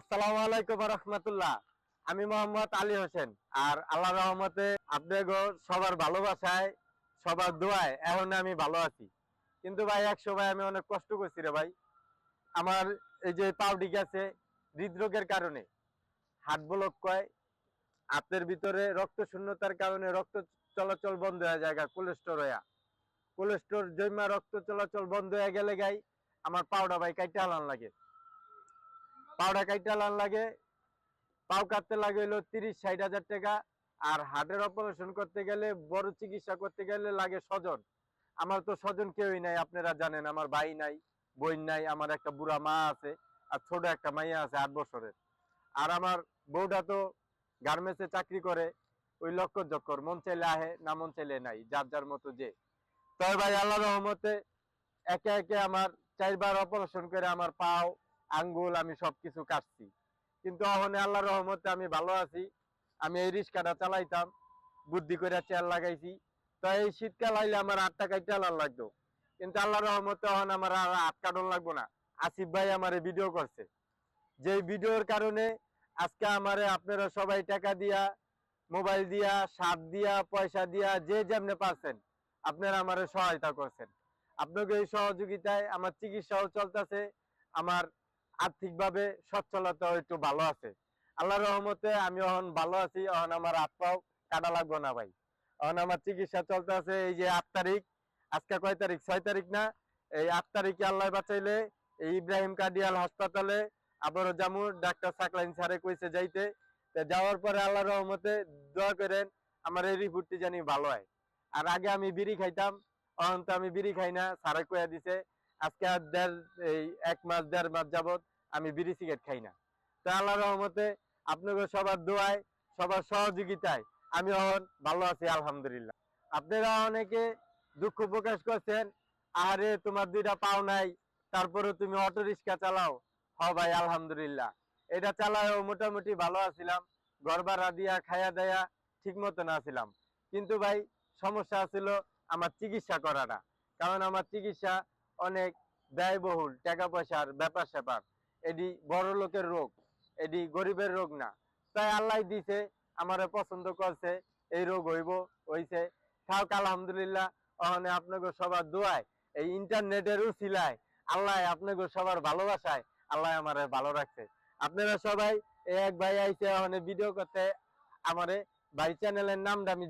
আসসালামু আলাইকুম রহমতুল্লাহ। আমি মোহাম্মদ আলী হোসেন। আর আল্লাহ রহমতে আপনাদের সবার ভালোবাসায়, সবার দোয়ায় এখন আমি ভালো আছি। কিন্তু ভাই, এক সময় আমি অনেক কষ্ট করছি রে ভাই। আমার এই যে পাউডি গেছে হৃদরোগের কারণে। হার্ট ব্লক কয়, হাতের ভিতরে রক্ত শূন্যতার কারণে রক্ত চলাচল বন্ধ হয়ে যায় কোলেস্টোর হইয়া। কোলেস্টোর জৈমা রক্ত চলাচল বন্ধ হয়ে গেলে গাই, আমার পাউডা ভাই কাইটা হালান লাগে। পাউডা কাইটা লান লাগে, পাও কাটতে লাগে হলো তিরিশ, ষাট হাজার টাকা। আর হার্টের অপারেশন করতে গেলে, বড় চিকিৎসা করতে গেলে লাগে স্বজন। আমার তো স্বজন কেউই নাই, আপনারা জানেন, আমার ভাই নাই, বোন নাই, আমার একটা বুড়া মা আছে আর ছোট একটা মাইয়া আছে আট বছরের। আর আমার বউটা তো গার্মেন্টসে চাকরি করে, ওই লক্ষ্য চক্কর মন চাইলে আহে, না মন চাইলে নাই, যার যার মতো যে। তবে ভাই আল্লাহ রহমতে একে একে আমার চারবার অপারেশন করে, আমার পাও আঙ্গুল, আমি সবকিছু কাটছি। কিন্তু এখন আল্লাহ রহমতে আমি ভালো আছি। আমি এই রিক্সাটা চালাইতাম, বুদ্ধি করে চেয়ার লাগাইছি। তো এই শীতকাল আইলে আমার আট টাকায় চালান লাগতো। কিন্তু আল্লাহ রহমতে এখন আমার আর আট কাটন লাগবো না। আসিফ ভাই আমার ভিডিও করছে। যে ভিডিওর কারণে আজকে আমারে আপনারা সবাই টাকা দিয়া, মোবাইল দিয়া, সার দিয়া, পয়সা দিয়া, যে যেমনে পাচ্ছেন আপনারা আমারে সহায়তা করছেন। আপনাকে এই সহযোগিতায় আমার চিকিৎসাও চলতেছে, আমার আর্থিকভাবে সচ্ছলতা একটু ভালো আছে। আল্লাহ রহমতে আমি এখন ভালো আছি, এখন আমার হাত পাও কাটা লাগবো না ভাই। এখন আমার চিকিৎসা চলতে আছে এই যে আট তারিখ, আজকে কয় তারিখ? ছয় তারিখ না? এই আট তারিখে আল্লাহ বাঁচাইলে এই ইব্রাহিম কার্ডিয়াল হাসপাতালে আবারও জামু ডাক্তার সাকলাইন স্যারে কইছে যাইতে। যাওয়ার পরে আল্লাহ রহমতে দোয়া করেন, আমার এই রিপোর্টটি জানি ভালো হয়। আর আগে আমি বিড়ি খাইতাম, এখন তো আমি বিড়ি খাই না সারে কইয়া দিছে আজকে আর দেড়, এই এক মাস, দেড় মাস যাবত আমি বিড়ি সিগারেট খাই না। তো আল্লাহ রহমতে আপনাদের সবার দোয়ায়, সবার সহযোগিতায় আমি এখন ভালো আছি, আলহামদুলিল্লাহ। আপনারা অনেকে দুঃখ প্রকাশ করছেন আরে তোমার দুইটা পাও নাই, তারপরে তুমি অটো রিক্সা চালাও। হ ভাই, আলহামদুলিল্লাহ। এটা চালায়ও মোটামুটি ভালো আছিলাম ভাড়া দিয়া, খায়া দেয়া ঠিক মতন আছিলাম কিন্তু ভাই, সমস্যা ছিল আমার চিকিৎসা করাটা। কারণ আমার চিকিৎসা অনেক ব্যয়বহুল টাকা পয়সার ব্যাপার স্যাপার। এটি বড় লোকের রোগ, এটি গরিবের রোগ না। তাই আল্লাহ দিছে, আমারে পছন্দ করছে, এই রোগ হইব, হইছে। থাক, আলহামদুলিল্লাহ, ওখানে আপনাকে সবার দোয়ায়, এই ইন্টারনেটের উচিলায়, আল্লাহ আপনাকে সবার ভালোবাসায়, আল্লাহ আমারে ভালো রাখছে। আপনারা সবাই এক ভাই আইছে ওখানে ভিডিও করতে, আমারে, ভাই চ্যানেলের নামটা আমি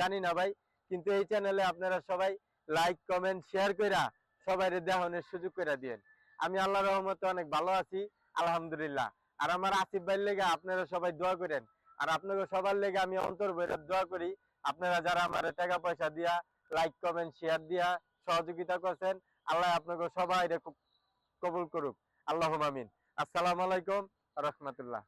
জানি না ভাই, কিন্তু এই চ্যানেলে আপনারা সবাই লাইক কমেন্ট শেয়ার কইরা সবাই দেখানোর সুযোগ করে দিয়েন। আমি আল্লাহ রহমতে অনেক ভালো আছি, আলহামদুলিল্লাহ। আর আমার আসিফ ভাইয়ের লেগে আপনারা সবাই দোয়া করেন। আর আপনাকে সবার লেগে আমি অন্তর ভরে দোয়া করি, আপনারা যারা আমার টাকা পয়সা দিয়া লাইক কমেন্ট শেয়ার দিয়া সহযোগিতা করছেন, আল্লাহ আপনাকে সবাই কবুল করুক। আল্লাহ আমিন। আসসালামু আলাইকুম রহমতুল্লাহ।